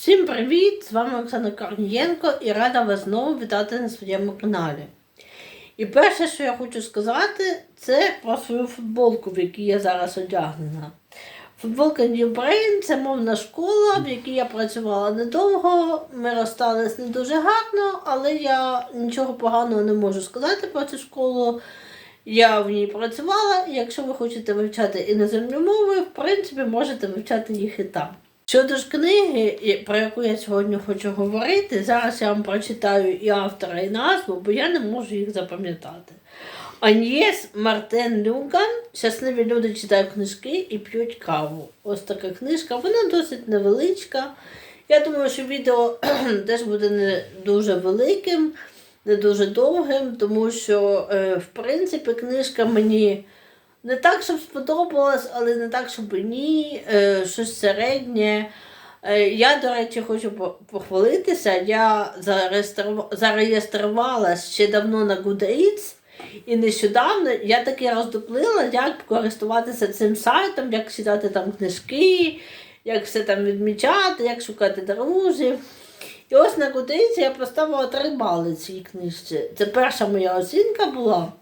Всім привіт! З вами Оксана Корнієнко і рада вас знову вітати на своєму каналі. І перше, що я хочу сказати, це про свою футболку, в якій я зараз одягнена. Футболка New Brain – це мовна школа, в якій я працювала недовго. Ми розстались не дуже гарно, але я нічого поганого не можу сказати про цю школу. Я в ній працювала. Якщо ви хочете вивчати іноземні мови, в принципі, можете вивчати їх і там. Щодо ж книги, про яку я сьогодні хочу говорити, зараз я вам прочитаю і автора, і назву, бо я не можу їх запам'ятати. Аньєс Мартен Люган Щасливі люди читають книжки і п'ють каву. Ось така книжка, вона досить невеличка. Я думаю, що відео теж буде не дуже великим, не дуже довгим, тому що, е, в принципі, книжка мені не так, щоб сподобалась, але не так, щоб ні, е, щось середнє. Е, Я, до речі, хочу похвалитися. Я зареєструвала, зареєструвалась ще давно на Goodreads, і нещодавно я таки роздуплила, як користуватися цим сайтом, як читати там книжки, як все там відмічати, як шукати друзів. І ось на Goodreads я поставила 3 бали цій книжці. Це перша моя оцінка була.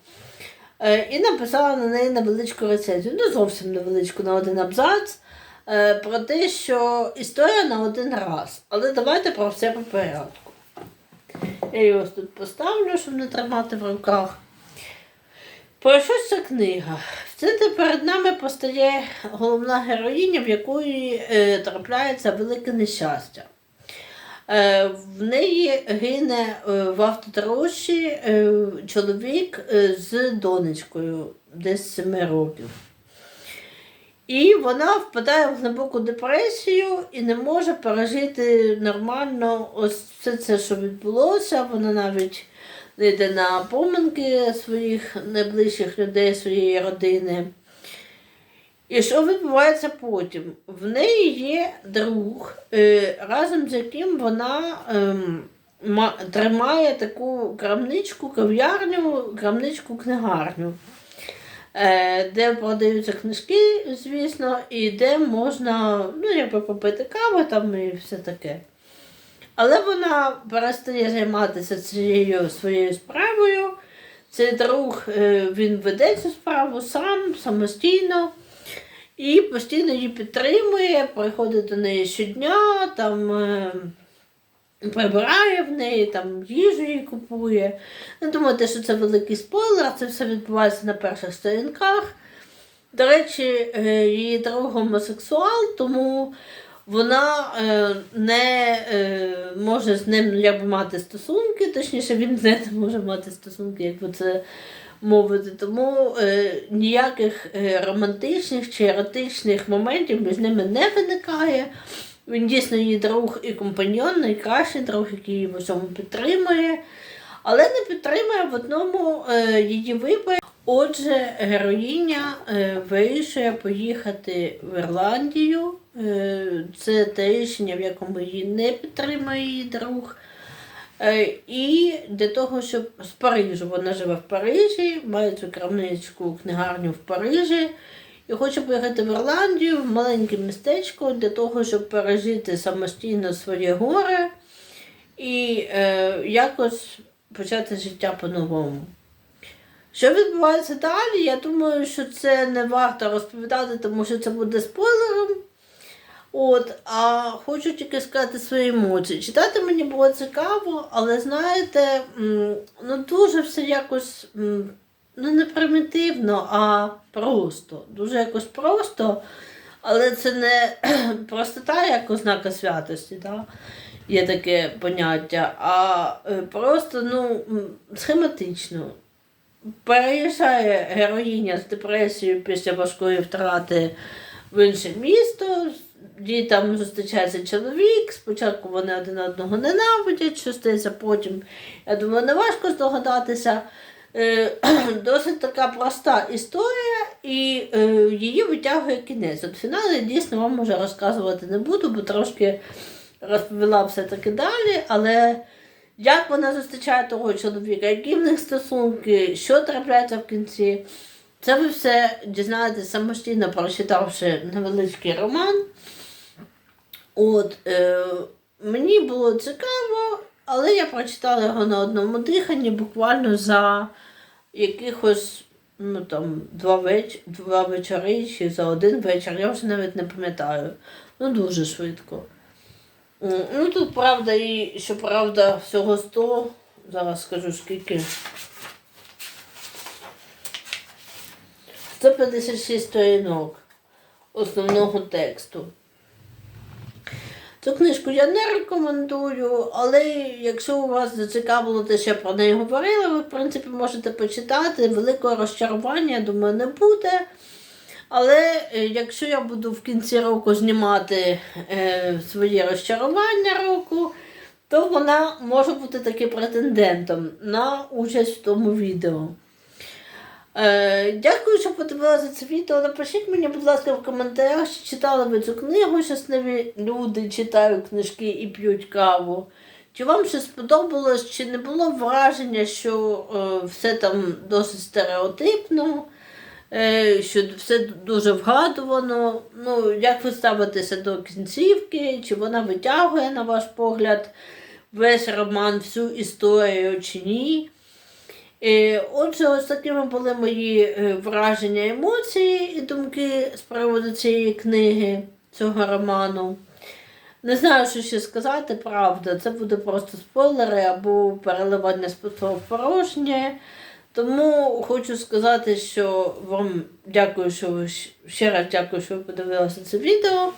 Е, і написала на неї невеличку рецензію, не зовсім невеличку на один абзац, е, про те, що історія на один раз. Але давайте про все по порядку. Я її ось тут поставлю, щоб не тримати в руках. Про що ця книга? В центрі перед нами постає головна героїня, в якої е, трапляється велике нещастя. Е, в неї гине е, в автотрощі е, чоловік з донечкою десь 7 років. І вона впадає в глибоку депресію і не може пережити нормально ось все це, що відбулося. Вона навіть не йде на поминки своїх найближчих людей, своєї родини. І що відбувається потім? В неї є друг, е, разом з яким вона ем, тримає таку крамничку, кав'ярню, крамничку книгарню, е, де продаються книжки, звісно, і де можна ну, якби попити каву там і все таке. Але вона перестає займатися цією своєю справою. Цей друг е, він веде цю справу сам, самостійно. І постійно її підтримує, приходить до неї щодня, там е, прибирає в неї, там їжу їй купує. Не думайте, що це великий спойлер, це все відбувається на перших сторінках. До речі, е, її друг гомосексуал, тому вона е, не е, може з ним якби мати стосунки, точніше, він з не може мати стосунки, якби це мовити. Тому е, ніяких е, романтичних чи еротичних моментів між ними не виникає. Він дійсно її друг і компаньон, найкращий друг, який в усьому підтримує, але не підтримує в одному е, її виборі. Отже, героїня е, вирішує поїхати в Ірландію. Е, це те рішення, в якому її не підтримує її друг. Е, І для того, щоб з Парижу, вона живе в Парижі, має цю крамничку книгарню в Парижі. І хоче поїхати в Ірландію, в маленьке містечко, для того, щоб пережити самостійно своє горе і е, якось почати життя по-новому. Що відбувається далі? Я думаю, що це не варто розповідати, тому що це буде спойлером. От, а хочу тільки сказати свої емоції. Читати мені було цікаво, але знаєте, ну дуже все якось ну не примітивно, а просто. Дуже якось просто, але це не простота як ознака святості, да? є таке поняття, а е, просто ну, схематично. Переїжджає героїня з депресією після важкої втрати в інше місто. Їй там зустрічається чоловік. Спочатку вони один одного ненавидять, що стається потім. Я думаю, не важко здогадатися. Е, Досить така проста історія, і е, її витягує кінець. От фінал я дійсно вам вже розказувати не буду, бо трошки розповіла все-таки далі, але як вона зустрічає того чоловіка, які в них стосунки, що трапляється в кінці. Це ви все дізнаєтесь самостійно, прочитавши невеличкий роман. От, е, мені було цікаво, але я прочитала його на одному диханні буквально за якихось ну, там, два, веч... два вечори чи за один вечір. Я вже навіть не пам'ятаю. Ну, дуже швидко. Ну, тут правда, і щоправда, всього 100. Зараз скажу скільки. 156 сторінок основного тексту. Цю книжку я не рекомендую, але якщо у вас зацікавило те, що я про неї говорила, ви, в принципі, можете почитати. Великого розчарування, я думаю, не буде. Але е, якщо я буду в кінці року знімати е, своє розчарування року, то вона може бути таки претендентом на участь в тому відео. Е, дякую, що подивилися це відео. Напишіть мені, будь ласка, в коментарях, чи читали ви цю книгу, щасливі люди читають книжки і п'ють каву. Чи вам щось сподобалось, чи не було враження, що е, все там досить стереотипно, е, що все дуже вгадувано. Ну, як ви ставитеся до кінцівки, чи вона витягує, на ваш погляд, весь роман, всю історію чи ні? Е, Отже, ось такими були мої е, враження, емоції і думки з приводу цієї книги, цього роману. Не знаю, що ще сказати, правда. Це буде просто спойлери або переливання з пустого порожнє. Тому хочу сказати, що вам дякую, що ви ще раз дякую, що ви подивилися це відео.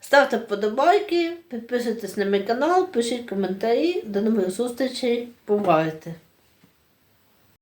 Ставте вподобайки, підписуйтесь на мій канал, пишіть коментарі. До нових зустрічей. Бувайте!